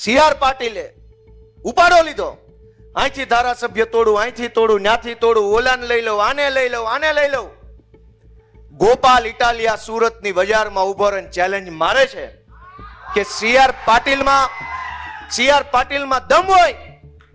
C R પાટીલે ઉપાડો લીધો. અહીંથી ધારાસભ્ય તોડું અહીંથી તોડું, ન્યાથી તોડું, ઓલાને લઈ લઉં, આને લઈ લઉં, આને લઈ લઉં. ગોપાલ ઇટાલિયા સુરતની બજારમાં ઊભો રહીને ચેલેન્જ મારે છે કે સી આર પાટીલમાં સી આર પાટીલમાં દમ હોય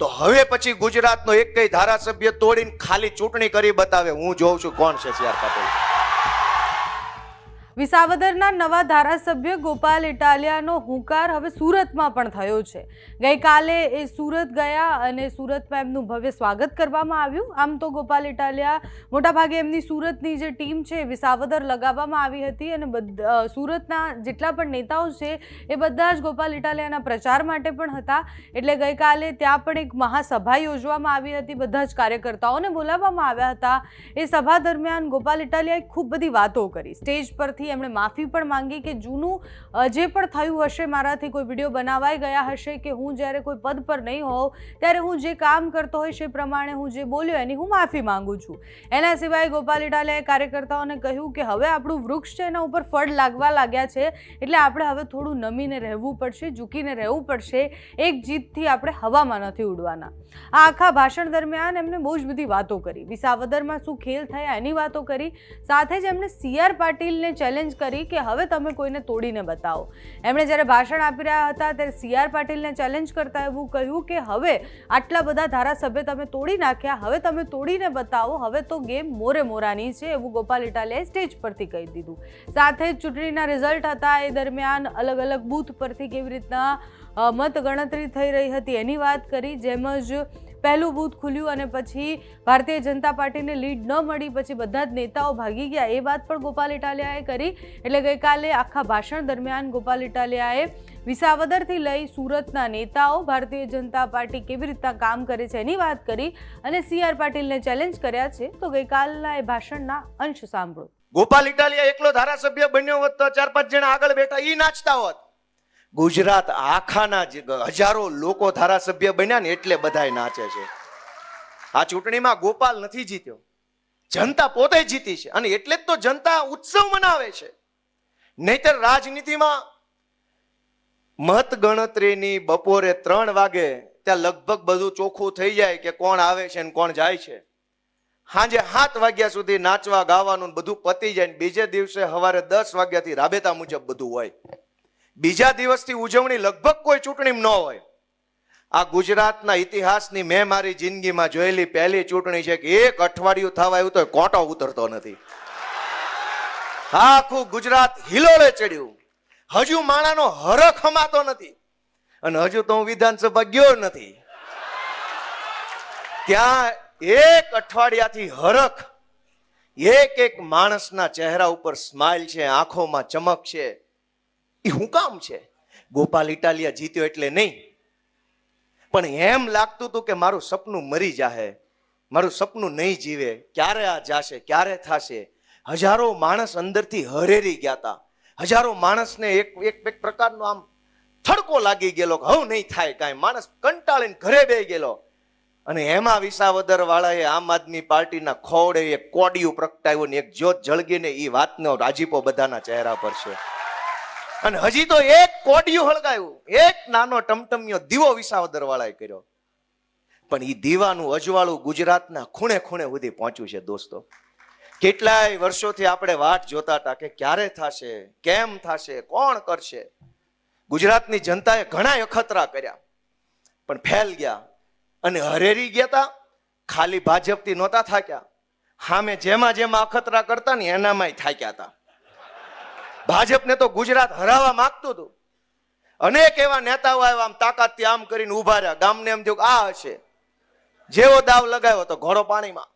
તો હવે પછી ગુજરાતનો એક કઈ ધારાસભ્ય તોડીને ખાલી ચૂંટણી કરી બતાવે. હું જોઉં છું કોણ છે સી આર પાટીલ. વિસાવદરના નવા ધારાસભ્ય ગોપાલ ઇટાલિયાનો હુંકાર હવે સુરતમાં પણ થયો છે. ગઈકાલે એ સુરત ગયા અને સુરતમાં એમનું ભવ્ય સ્વાગત કરવામાં આવ્યું. આમ તો ગોપાલ ઇટાલિયા મોટાભાગે એમની સુરતની જે ટીમ છે, વિસાવદર લગાવવામાં આવી હતી અને બધા સુરતના જેટલા પણ નેતાઓ છે, એ બધા જ ગોપાલ ઇટાલિયાના પ્રચાર માટે પણ હતા. એટલે ગઈકાલે ત્યાં પણ એક મહાસભા યોજવામાં આવી હતી. બધા જ કાર્યકર્તાઓને બોલાવવામાં આવ્યા હતા. એ સભા દરમિયાન ગોપાલ ઇટાલિયાએ ખૂબ બધી વાતો કરી. સ્ટેજ પરથી એમણે માફી પણ માંગી કે જૂનું જે પણ થયું હશે, મારાથી કોઈ વીડિયો બનાવાઈ ગયા હશે કે હું જ્યારે કોઈ પદ પર નહીં હોઉં, ત્યારે હું જે કામ કરતો હોઈશ એ પ્રમાણે હું જે બોલ્યો એની હું માફી માંગુ છું. એના સિવાય ગોપાલ ઇટાલિયાએ કાર્યકર્તાઓને કહ્યું કે હવે આપણું વૃક્ષ છે એના ઉપર ફળ લાગવા લાગ્યા છે, એટલે આપણે હવે થોડું નમીને રહેવું પડશે, ઝૂકીને રહેવું પડશે, એક જીતથી આપણે હવામાં નથી ઉડવાના. આ આખા ભાષણ દરમિયાન એમણે બહુ જ બધી વાતો કરી. વિસાવદરમાં શું ખેલ થયા એની વાતો કરી. સાથે જ એમણે સી આર પાટીલને ચેલેન્જ કરી કે હવે તમે કોઈને તોડીને બતાવો. એમણે જ્યારે ભાષણ આપી રહ્યા હતા, ત્યારે સી આર પાટીલને ચેલેન્જ કરતા એવું કહ્યું કે હવે આટલા બધા ધારાસભ્ય તમે તોડી નાખ્યા, હવે તમે તોડીને બતાવો, હવે તો ગેમ મોરે મોરાની છે એવું ગોપાલ ઇટાલિયાએ સ્ટેજ પરથી કહી દીધું. સાથે જ ચૂંટણીના રિઝલ્ટ હતા, એ દરમિયાન અલગ અલગ બૂથ પરથી કેવી રીતના મતગણતરી થઈ રહી હતી એની વાત કરી, જેમ જ પહેલું બૂથ ખુલ્યું અને પછી ભારતીય જનતા પાર્ટીને લીડ ન મળી, પછી બધા જ નેતાઓ ભાગી ગયા. એ વાત પણ ગોપાલ ઇટાલિયાએ કરી. એટલે ગઈકાલે આખા ભાષણ દરમિયાન ગોપાલ ઇટાલિયાએ વિસાવદરથી લઈ સુરતના નેતાઓ ભારતીય જનતા પાર્ટી કેવી રીતના કામ કરે છે એની વાત કરી અને સી આર પાટીલને ચેલેન્જ કર્યા છે. તો ગઈકાલના એ ભાષણના અંશ સાંભળો. ગોપાલ ઇટાલિયા એકલો ધારાસભ્ય બન્યો હોત તો ચાર પાંચ જણા આગળ બેઠા, ઈ નાચતા હોત. ગુજરાત આખાના હજારો લોકો ધારાસભ્ય બન્યા ને એટલે બધાય નાચે છે. આ ચૂંટણીમાં ગોપાલ નથી જીત્યો. જનતા પોતે જીતી છે અને એટલે જ તો જનતા ઉત્સવ મનાવે છે. નહીતર રાજનીતિમાં મત ગણતરીની બપોરે ત્રણ વાગે ત્યાં લગભગ બધું ચોખ્ખું થઈ જાય કે કોણ આવે છે ને કોણ જાય છે. સાંજે સાત વાગ્યા સુધી નાચવા ગાવાનું બધું પતી જાય બીજે દિવસે સવારે દસ વાગ્યાથી રાબેતા મુજબ બધું હોય. બીજા દિવસથી ઉજવણી લગભગ કોઈ ચૂંટણી ન હોય. આ ગુજરાતના ઇતિહાસની મેં મારી જિંદગીમાં જોયેલી પહેલી ચૂંટણી છે કે એક અઠવાડિયું થવા આવ્યું તો કોટો ઉતરતો નથી. આખું ગુજરાત હિલોળે ચડ્યું. હજુ માણાનો હરખ હમાતો નથી. અને હજુ તો હું વિધાનસભા ગયો નથી. ત્યાં એક અઠવાડિયાથી હરખ, એક એક માણસના ચહેરા ઉપર સ્માઇલ છે, આંખોમાં ચમક છે. એ હું કામ છે? ગોપાલ ઇટાલિયા જીત્યો એટલે નહીં. પણ એમ લાગતું હતું કે મારું સપનું મરી જાહે, મારું સપનું નહીં જીવે. ક્યારે આ જાશે, ક્યારે થાશે? હજારો માણસ અંદરથી હરેરી ગયા હતા હજારો માણસને એક એક એક પ્રકારનો આમ થડકો લાગી ગયેલો હવે નહીં થાય કાંઈ. માણસ કંટાળીને ઘરે બેહી ગયેલો. અને એમાં વિસાવદર વાળાએ આમ આદમી પાર્ટીના ખોડે એક કોડિયું પ્રગટાવ્યું ને એક જ્યોત જળગીને એ વાતનો રાજીપો બધાના ચહેરા પર છે. અને હજી તો એક કોડિયું હળગાયું. એક નાનો ટમટમિયો દીવો વિસાવદર વાળાએ કર્યો. પણ એ દીવાનું અજવાળું ગુજરાતના ખૂણે ખૂણે સુધી પહોંચ્યું છે દોસ્તો. કેટલાય વર્ષોથી આપણે વાટ જોતા હતા કે ક્યારે થશે, કેમ થશે, કોણ કરશે? ગુજરાતની જનતાએ ઘણા અખતરા કર્યા. પણ ફેલ ગયા. અને હરેરી ગયા હતા ખાલી ભાજપથી નહોતા થાક્યા. હામે જેમાં જેમાં અખતરા કરતા ને એનામાંય થાક્યા હતા. ભાજપને તો ગુજરાત હરાવવા માંગતું હતું. અનેક એવા નેતાઓ આવ્યા, આમ તાકાતથી આમ કરીને ઊભા રહ્યા. ગામને એમ થયું આ હશે. જેવો દાવ લગાવ્યો તો ઘોડો પાણીમાં.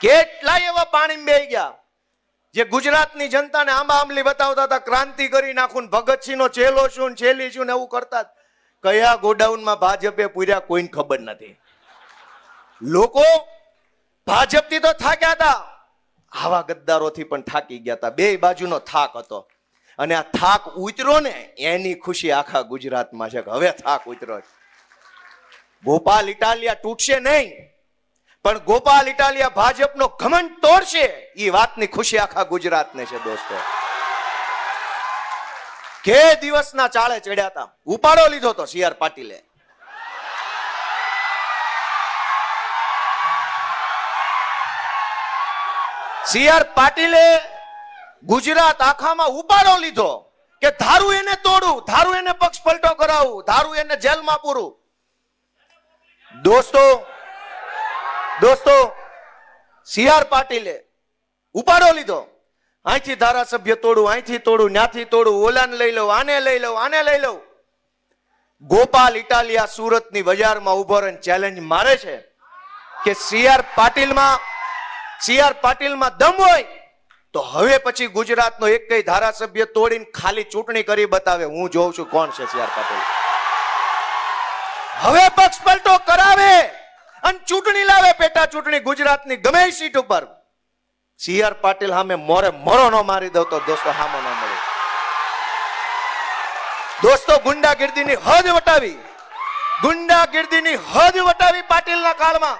કેટલાય એવા પાણી બે ગયા. જે ગુજરાતની જનતાને આંબા આંબલી બતાવતા હતા, ક્રાંતિ કરી નાખું ને ભગતસિંહ નો ચેલો ને છેલી છું ને એવું કરતા કયા ગોડાઉનમાં ભાજપે પૂર્યા કોઈને ખબર નથી. લોકો ભાજપથી તો થાક્યા હતા. આવા ગદ્દારોથી પણ થાકી ગયા હતા. બે બાજુનો થાક હતો. અને આ થાક ઉતરો ને, એની ખુશી આખા ગુજરાતમાં છે કે હવે થાક ઉતરો. ગોપાલ ઇટાલિયા તૂટશે નહીં, પણ ગોપાલ ઇટાલિયા ભાજપનો ઘમંડ તોડશે. એ વાતની ખુશી આખા ગુજરાતને છે દોસ્તો. કે દિવસના ચાળે ચડ્યા હતા. ઉપાડો લીધો તો સી આર પાટીલે. સી આર પાટીલે ગુજરાત આખામાં ઉપાડો લીધો કે ધારું એને તોડું, ધારું એને પક્ષ પલટો કરાવું, ધારું એને જેલમાં પૂરું. દોસ્તો દોસ્તો, સી આર પાટીલે ઉપાડો લીધો. અહીંથી ધારાસભ્ય તોડું, અહીંથી તોડું, ન્યાથી તોડું, ઓલાને લઈ લઉં, આને લઈ લઉં, આને લઈ લઉં. ગોપાલ ઇટાલિયા સુરતની બજારમાં ઊભો રહીને ચેલેન્જ મારે છે કે સીઆર પાટીલમાં સીઆર પાટીલમાં દમ હોય, તો હવે પછી ગુજરાતનો એક કઈ ધારાસભ્ય તોડીને ખાલી ચૂંટણી કરી બતાવે. હું જોઉં છું કોણ છે સીઆર પાટીલ. હવે પક્ષ પલટો કરાવે અને ચૂંટણી લાવે પેટા ચૂંટણી ગુજરાતની ગમે સીટ ઉપર. સીઆર પાટીલ સામે મોરે મોરો ન મારી દઉં તો દોસ્તો હામો ન મળે. દોસ્તો ગુંડાગીર્દીની હદ વટાવી. ગુંડાગીર્દીની હદ વટાવી પાટીલના કાળમાં.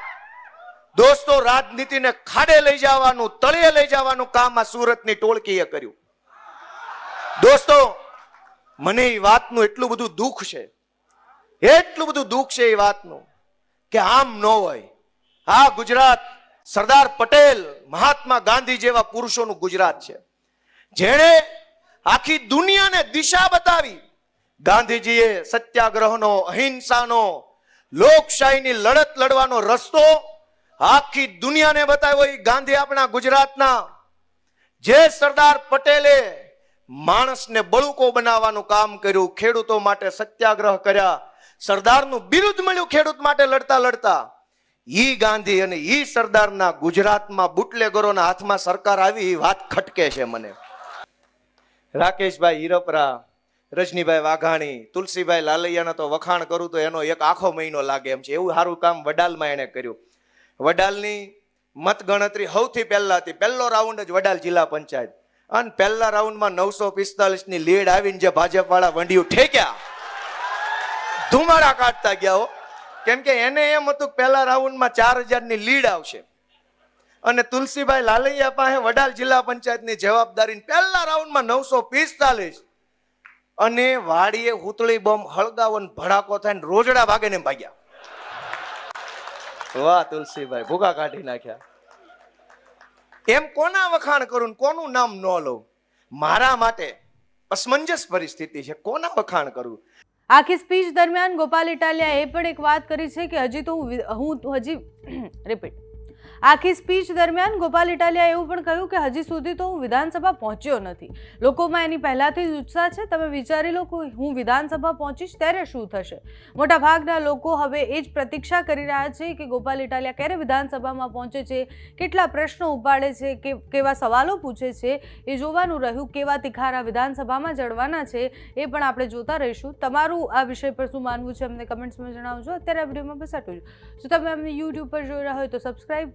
દોસ્તો, રાજનીતિને ખાડે લઈ જવાનું, તળિયે લઈ જવાનું કામ આ સુરતની ટોળકીએ કર્યું. દોસ્તો, મને એ વાતનું એટલું બધું દુઃખ છે, એટલું બધું દુઃખ છે એ વાતનું, કે આમ ન હોય. આ ગુજરાત, સરદાર પટેલ, મહાત્મા ગાંધી જેવા પુરુષોનું ગુજરાત છે. જેણે આખી દુનિયાને દિશા બતાવી. ગાંધીજીએ સત્યાગ્રહનો, અહિંસાનો, લોકશાહીની લડત લડવાનો રસ્તો આખી દુનિયાને બતાવ્યો એ ગાંધી આપણા ગુજરાતના. જે સરદાર પટેલે માણસને બળુકો બનાવવાનું કામ કર્યું, ખેડૂતો માટે સત્યાગ્રહ કર્યા, સરદારનું બિરુદ મળ્યું ખેડૂત માટે લડતા લડતા. ઈ ગાંધી અને ઈ સરદારના ગુજરાતમાં બુટલેગરોના હાથમાં સરકાર આવી એ વાત ખટકે છે મને. રાકેશભાઈ હીરપરા, રજનીભાઈ વાઘાણી, તુલસીભાઈ લાલૈયાના તો વખાણ કરું તો એનો એક આખો મહિનો લાગે એમ છે. એવું સારું કામ વડાલમાં એણે કર્યું. વડાલની મત ગણતરી સૌથી પહેલા હતી. પહેલો રાઉન્ડ જ વડાલ જિલ્લા પંચાયત. અને પહેલા રાઉન્ડમાં નવસો પિસ્તાલીસની લીડ આવીને જે ભાજપ વાળા વંડિયું ઠેક્યા. ધુમાડા કાઢતા ગયા હો. કેમ કે એને એમ હતું પહેલા રાઉન્ડમાં ચાર હજારની લીડ આવશે. અને તુલસીભાઈ લાલૈયા પાસે વડાલ જિલ્લા પંચાયતની જવાબદારી પહેલા રાઉન્ડમાં નવસો પિસ્તાલીસ. અને વાડીએ હુતળી બોમ્બ હળગાવો ભડાકો થાય રોજડા ભાગે ભાગ્યા. વાહ તુલસીભાઈ ભૂકા કાઢી નાખ્યા. એમ કોના વખાણ કરું ને કોનું નામ ન લઉં? મારા માટે અસમંજસ પરિસ્થિતિ છે. કોના વખાણ કરું? આખી સ્પીચ દરમિયાન ગોપાલ ઇટાલિયા એ પણ એક વાત કરી છે કે હજી તો હું તો હજી રિપીટ આખી સ્પીચ દરમિયાન ગોપાલ ઇટાલિયા એવું પણ કહ્યું કે હજી સુધી તો હું વિધાનસભા પહોંચ્યો નથી. લોકોમાં એની પહેલાંથી જ ઉત્સાહ છે. તમે વિચારી લો કે હું વિધાનસભા પહોંચીશ ત્યારે શું થશે? મોટા ભાગના લોકો હવે એ જ પ્રતીક્ષા કરી રહ્યા છે કે ગોપાલ ઇટાલિયા ક્યારે વિધાનસભામાં પહોંચે છે, કેટલા પ્રશ્નો ઉપાડે છે, કે કેવા સવાલો પૂછે છે, એ જોવાનું રહ્યું. કેવા તિખારા વિધાનસભામાં જડવાના છે, એ પણ આપણે જોતા રહીશું. તમારું આ વિષય પર શું માનવું છે, અમને કમેન્ટ્સમાં જણાવજો. અત્યારે આ વિડીયોમાં બસ આટલું જો. તમે અમને યુટ્યુબ પર જોઈ રહ્યા હોય તો સબસ્ક્રાઇબ